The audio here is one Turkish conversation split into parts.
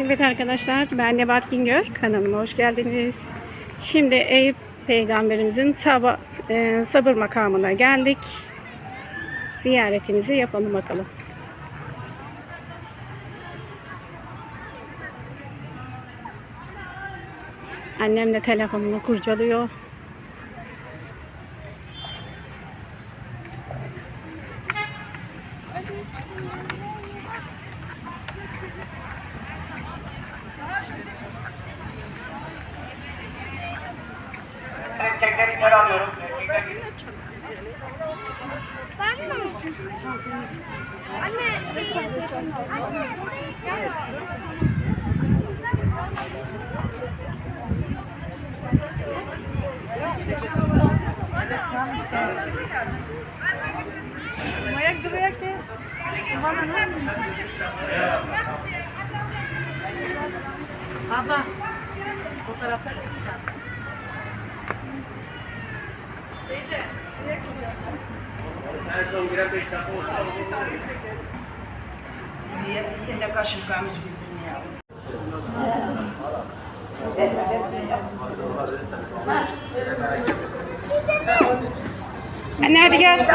Evet arkadaşlar ben Nebat Güngör kanalıma hoş geldiniz. Şimdi Eyüp peygamberimizin sabah, e, sabır makamına geldik. Ziyaretimizi yapalım bakalım. Annem de telefonunu kurcalıyor. Ben mi? Anne şey Ayak duruyor ki. Abla fotoğrafta çıkacak. En Niye sen de kaşın kamış güldün ya. Anne hadi gel.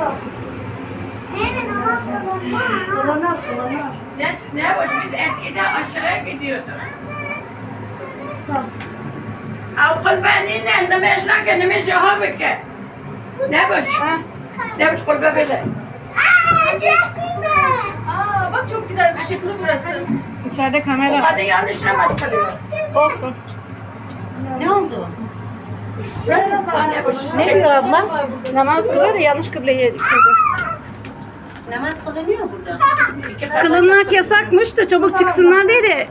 Nerede namaz kılınma? Kullanır kullanır. Ne, ne var? Biz eskiden aşağıya gidiyorduk. Avkul beni ne? Ne meşna ki? Ne meşna abi ki? Ne boş? Ne boş kul bebeği? Aa, çok güzel. Aa bak çok güzel ışıklı burası. İçeride kamera var. Hadi yanlış namaz kılıyor. Olsun. Ne oldu? Ne diyor abla? Namaz kılıyor da yanlış kıbleye kıldı. Namaz kılınıyor burada. Kılınmak yasakmış da çabuk çıksınlar diye de.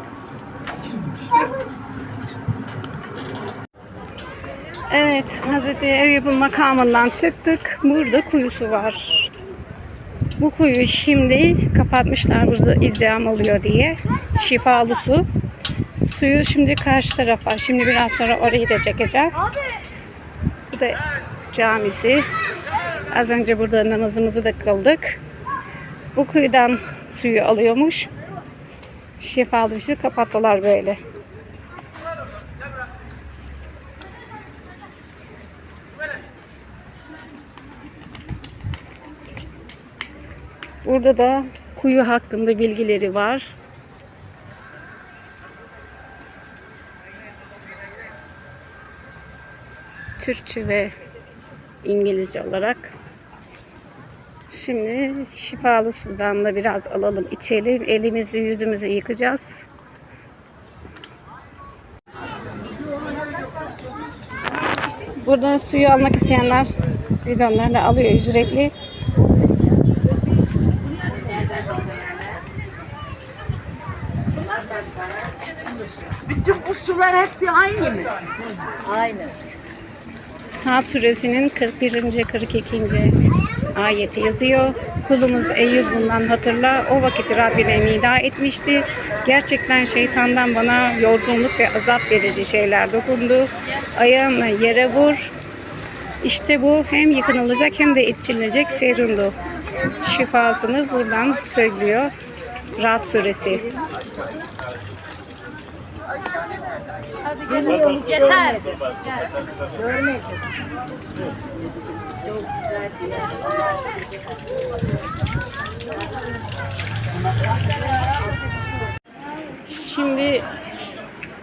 Evet, Hazreti Eyüp'ün makamından çıktık. Burada kuyusu var. Bu kuyu şimdi kapatmışlar burada izdiham oluyor diye. Şifalı su. Suyu şimdi karşı tarafa. Şimdi biraz sonra orayı da çekeceğim. Bu da camisi. Az önce burada namazımızı da kıldık. Bu kuyudan suyu alıyormuş. Şifalı bir şey kapattılar böyle. Burada da kuyu hakkında bilgileri var. Türkçe ve İngilizce olarak. Şimdi şifalı sudan da biraz alalım içelim. Elimizi yüzümüzü yıkacağız. Buradan suyu almak isteyenler bidonlarla alıyor ücretli. Bütün bu sular hepsi aynı mı? Aynı. Saat suresinin 41. 42. ayeti yazıyor. Kulumuz Eyüp bundan hatırla. O vakit Rabbine nida etmişti. Gerçekten şeytandan bana yorgunluk ve azap verici şeyler dokundu. Ayağını yere vur. İşte bu hem yıkanılacak hem de içilecek serumdu. Şifasını buradan söylüyor. Rab suresi. Yeter. Şimdi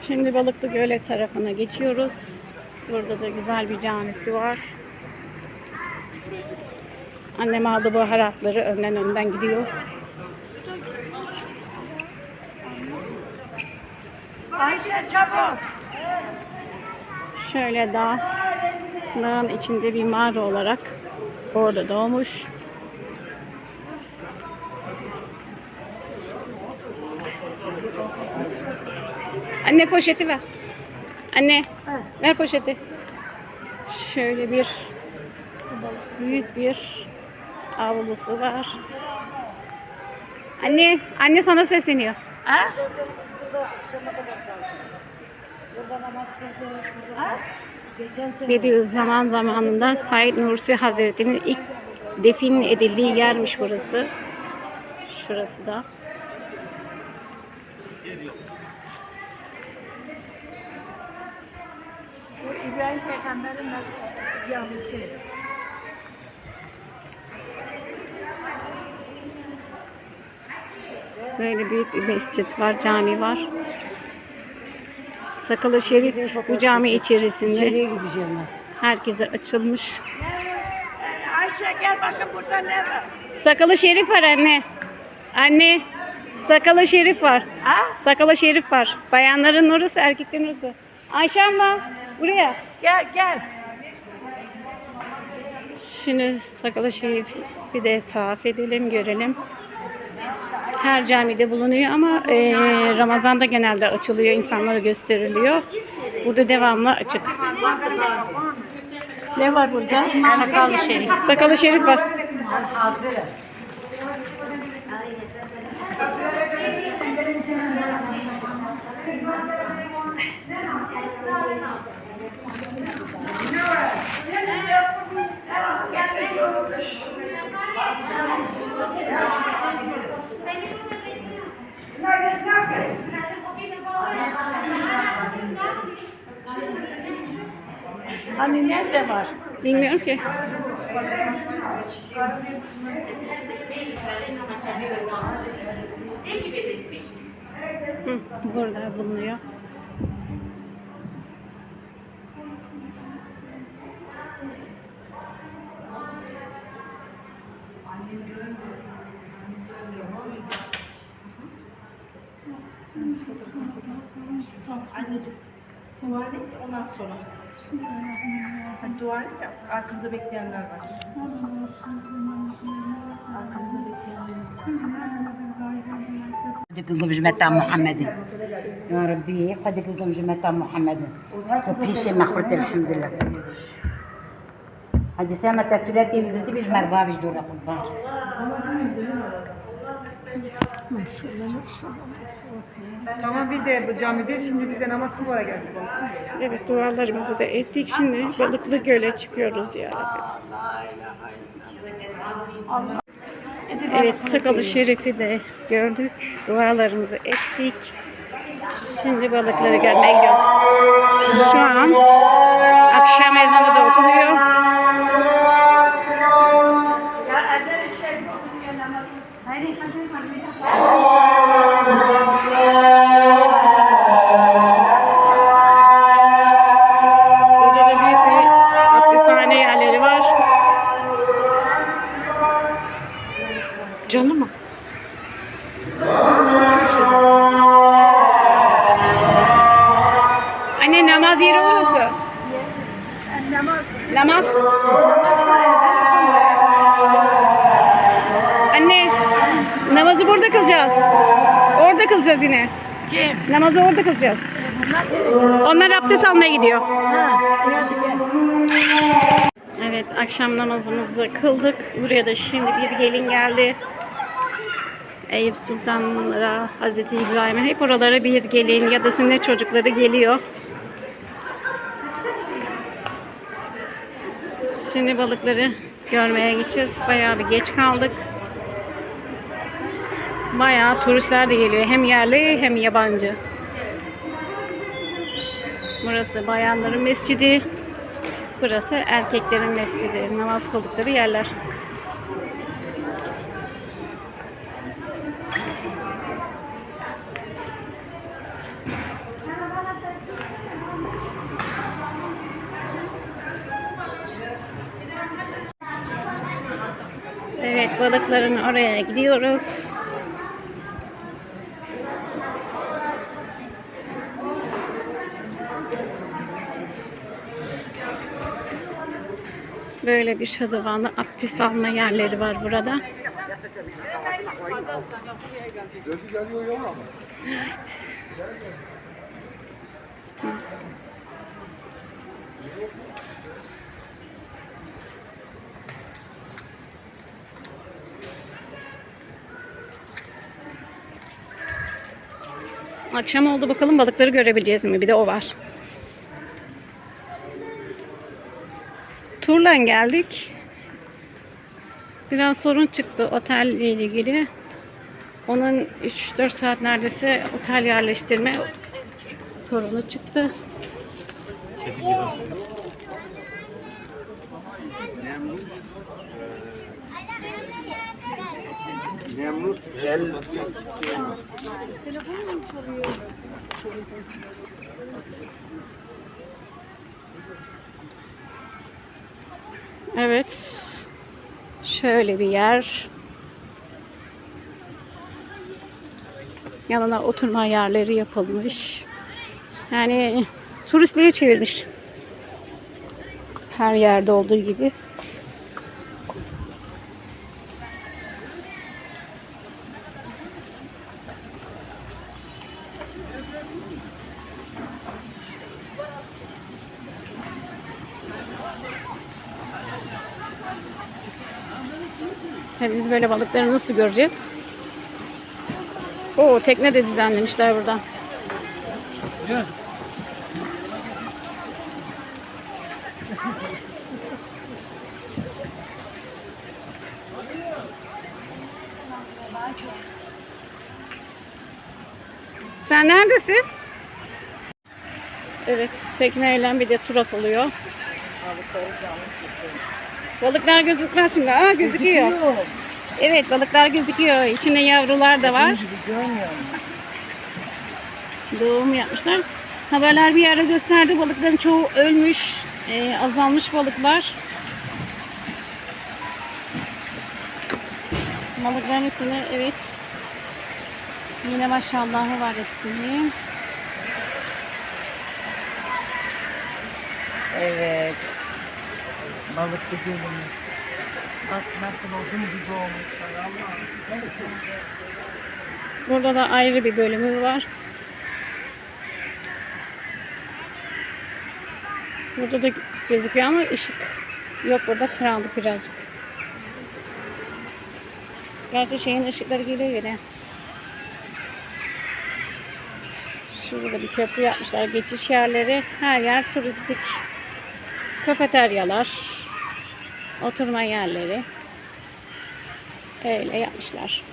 şimdi Balıklı Gölet tarafına geçiyoruz. Burada da güzel bir camisi var. Annem aldı baharatları önden önden gidiyor. Ayşe çabuk. Şöyle dağ, dağın içinde bir mağara olarak orada doğmuş. Anne poşeti ver. Anne ver poşeti. Şöyle bir büyük bir avlusu var. Anne, anne sana sesleniyor. Ha? Burada akşama kadar kaldık. Burada namaz. Burada geçen sene Bediüzzaman zamanında Said Nursi Hazretleri'nin ilk defin edildiği yermiş burası. Şurası da. İbrahim Peygamber'in camisi. Böyle büyük bir mescit var, cami var. Sakalı Şerif bu cami içerisinde. İçeriye gideceğim ben. Herkese açılmış. Ayşe gel bakın burada ne var? Sakalı Şerif var anne. Anne. Sakalı Şerif var. Ha? Sakalı Şerif var. Bayanların orası, erkeklerin orası. Ayşe abla buraya. Gel gel. Şimdi Sakalı Şerif bir de tavaf edelim, görelim. Her camide bulunuyor ama eee, Ramazan'da genelde açılıyor, insanlara gösteriliyor. Burada devamlı açık. Ne var burada? Sakalı Şerif. Sakalı Şerif var. Hani nerede var? Bilmiyorum ki. Hı, burada bulunuyor. Anneciğim dua et ondan sonra. Hadi dua et ya arkamızda bekleyenler var. Arkamızda bekleyenlerimiz. قد كلكم جماعة محمد يا ربي قد كلكم جماعة محمد وبحيش مخبرة الحمد لله هذه سامة تلاتي ويقولي بيجمع بابي Maşallah maşallah. Tamam biz de bu camide şimdi biz de namaz kılmaya geldik. Evet dualarımızı da ettik. Şimdi Balıklı Göl'e çıkıyoruz ya Evet Sakalı Şerif'i de gördük. Dualarımızı ettik. Şimdi balıkları gelmeye gidiyoruz. Şu an akşam namaz yeri orası. Namaz. Anne namazı burada kılacağız. Orada kılacağız yine. Namazı orada kılacağız. Onlar abdest almaya gidiyor. Evet akşam namazımızı kıldık. Buraya da şimdi bir gelin geldi. Eyüp Sultan'la Hazreti İbrahim'e hep oralara bir gelin ya da sünnet çocukları geliyor. Şimdi balıkları görmeye gideceğiz. Bayağı bir geç kaldık. Bayağı turistler de geliyor. Hem yerli hem yabancı. Burası bayanların mescidi. Burası erkeklerin mescidi. Namaz kıldıkları yerler. Evet balıkların oraya gidiyoruz. Böyle bir şadıvanlı abdest alma yerleri var burada. Evet. Akşam oldu bakalım balıkları görebileceğiz mi? Bir de o var. Turla geldik. Biraz sorun çıktı otelle ilgili. Onun 3-4 saat neredeyse otel yerleştirme sorunu çıktı. Evet. Şöyle bir yer. Yanına oturma yerleri yapılmış. Yani turistliğe çevirmiş. Her yerde olduğu gibi. Tabii biz böyle balıkları nasıl göreceğiz? Oo tekne de düzenlemişler burada. Sen neredesin? Evet, tekneyle bir de tur atılıyor. Balıklar gözükmez şimdi. Aa gözüküyor. Evet balıklar gözüküyor. İçinde yavrular da var. Doğum yapmışlar. Haberler bir yerde gösterdi. Balıkların çoğu ölmüş. e, azalmış balıklar. Balıkların üstünde evet. Yine maşallahı var hepsinin. Evet. Balıklı gölümüz. Bak nasıl odun gibi olmuşlar ama. Burada da ayrı bir bölümü var. Burada da gözüküyor ama ışık yok burada karanlık birazcık. Gerçi şeyin ışıkları geliyor yine. Şurada bir köprü yapmışlar. Geçiş yerleri. Her yer turistik. Kafeteryalar. Oturma yerleri. Öyle yapmışlar.